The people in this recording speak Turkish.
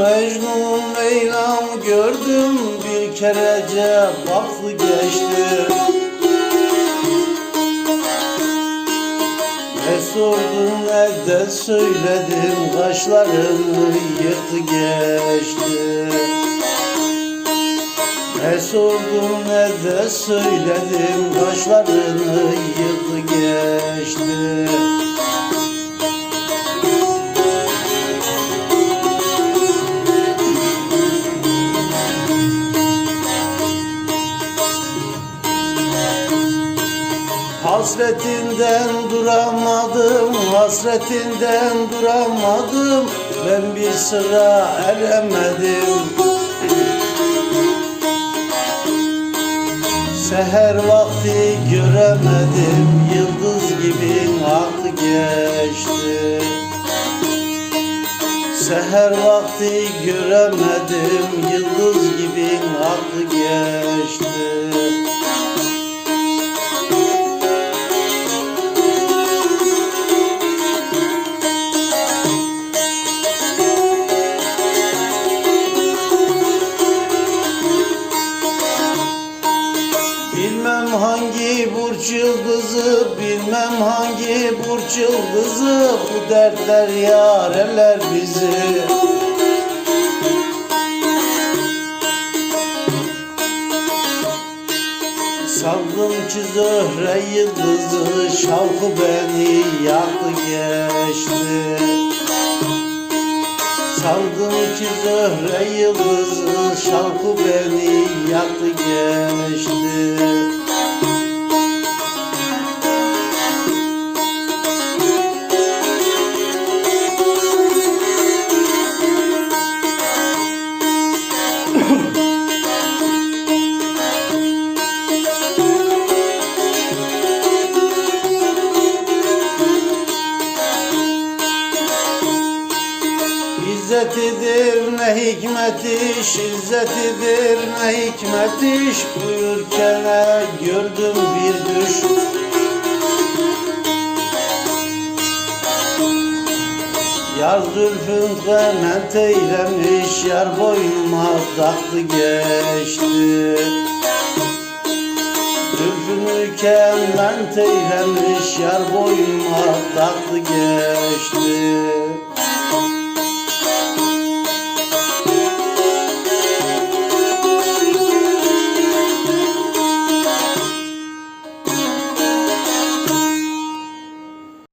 Mecnun Leyla'm gördüm bir kerece baktı geçti. Ne sordun ne de söyledim kaşlarını yırttı geçti. Ne sordun ne de söyledim kaşlarını yırttı geçti Hasretinden duramadım, hasretinden duramadım. Ben bir sıra eremedim. Seher vakti göremedim, yıldız gibi aktı geçti. Seher vakti göremedim, yıldız gibi aktı geçti hangi burç yıldızı, bilmem hangi burç yıldızı Bu dertler yareler bizi. Saldım ki zöhre yıldızı, şavkı beni yaktı geçti. Saldım ki zöhre yıldızı Şavkı beni yaktı geçti İzzetidir ne hikmeti, izzetidir ne hikmeti. Uyurken gördüm bir düş. Yar zülfün kement eylemiş, yar boynuma taktı geçti. Zülfünü kement eylemiş, yar boynuma taktı geçti